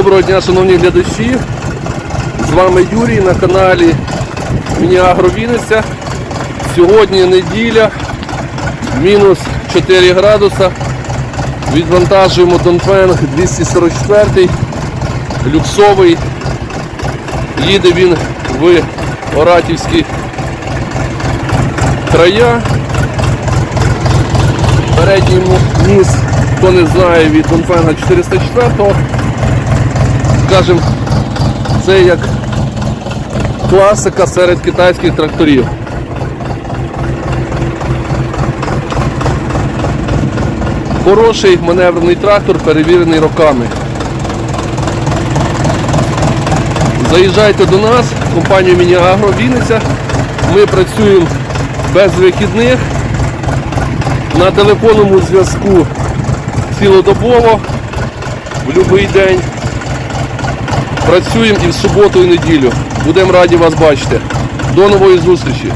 Доброго дня, шановні глядачі. З вами Юрій на каналі Мініагро Вінниця. Сьогодні неділя, мінус 4 градуса. Відвантажуємо Донфенг 244 люксовий. Їде він в Оратівські края. Передній ніс, хто не знає, від Донфенга 404 скажімо, це як класика серед китайських тракторів. Хороший маневрений трактор, перевірений роками. Заїжджайте до нас, компанію Мініагро Вінниця. Ми працюємо без вихідних на телефонному зв'язку цілодобово в будь-який день. Працюємо і в суботу, і неділю. Будемо раді вас бачити. До нової зустрічі!